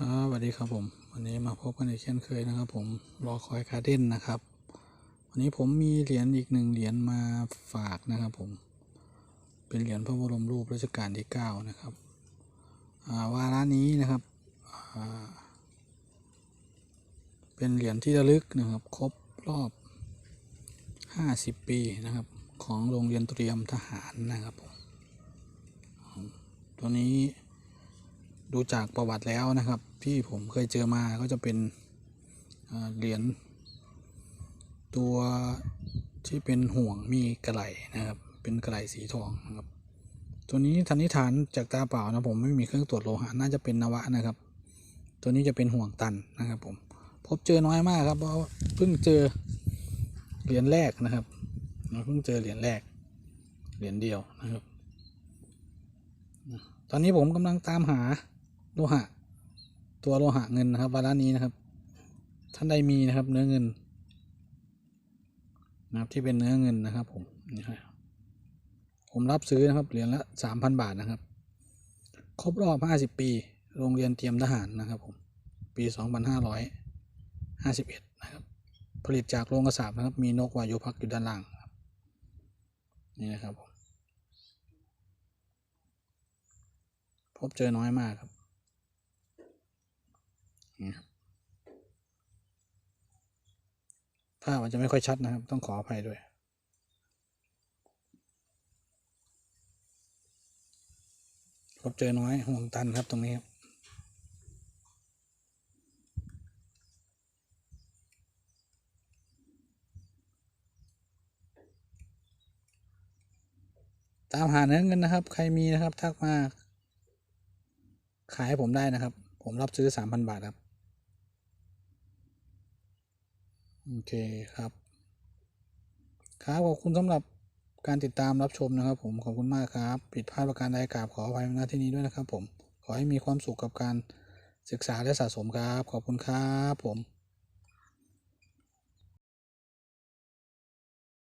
สวัสดีครับผม วันนี้มาพบกันอีกเช่นเคยนะครับผมรอคอยการ์เด้นนะครับ วันนี้ผมมีเหรียญอีกหนึ่งเหรียญมาฝากนะครับผม เป็นเหรียญพระบรมรูปรัชกาลที่เก้านะครับวาระนี้นะครับ เป็นเหรียญที่ระลึกนะครับ ครบรอบ 50 ปีนะครับ ของโรงเรียนเตรียมทหารนะครับผมตัวนี้ ดูจากประวัติแล้วนะครับ ที่ผมเคยเจอมาก็จะเป็นเหรียญตัวที่เป็นห่วงมีกระไหลนะครับ เป็นกระไหลสีทองนะครับ ตัวนี้ทันนิฐานจากตาเปล่านะผมไม่มีเครื่องตรวจโลหะน่าจะเป็นนวะนะครับ ตัวนี้จะเป็นห่วงตันนะครับผมพบเจอน้อยมากครับเพราะเพิ่งเจอเหรียญแรกนะครับเราเพิ่งเจอเหรียญแรกเหรียญเดียวนะครับ ตอนนี้ผมกำลังตามหา โลหะ ตัวโลหะเงินนะครับวาระนี้นะครับ ท่านใดมีนะครับเนื้อเงินนะครับที่เป็นเนื้อเงินนะครับผมนี่ครับผมรับซื้อนะครับเหรียญละสามพันบาทนะครับ ครบรอบห้าสิบปี โรงเรียนเตรียมทหารนะครับผมปีสองพันห้าร้อยห้าสิบเอ็ดนะครับ ผลิตจากโรงกระสาบนะครับ มีนกวายุพักอยู่ด้านล่างนี่นะครับผมพบเจอน้อยมากครับ นี่ครับภาพอาจจะไม่ค่อยชัดนะครับ ต้องขออภัยด้วย พบเจอน้อยห่วงตันครับตรงนี้ครับตามหาเนื้อเงินนะครับ ใครมีนะครับ ทักมา ขายให้ผมได้นะครับ ผมรับซื้อสามพันบาทครับ โอเคครับครับขอบคุณสำหรับการติดตามรับชมนะครับ ผมขอบคุณมากครับ ผิดพลาดประการใดกราบขออภัยณที่นี้ด้วยนะครับ ผมขอให้มีความสุขกับการศึกษาและสะสมครับ ขอบคุณครับผม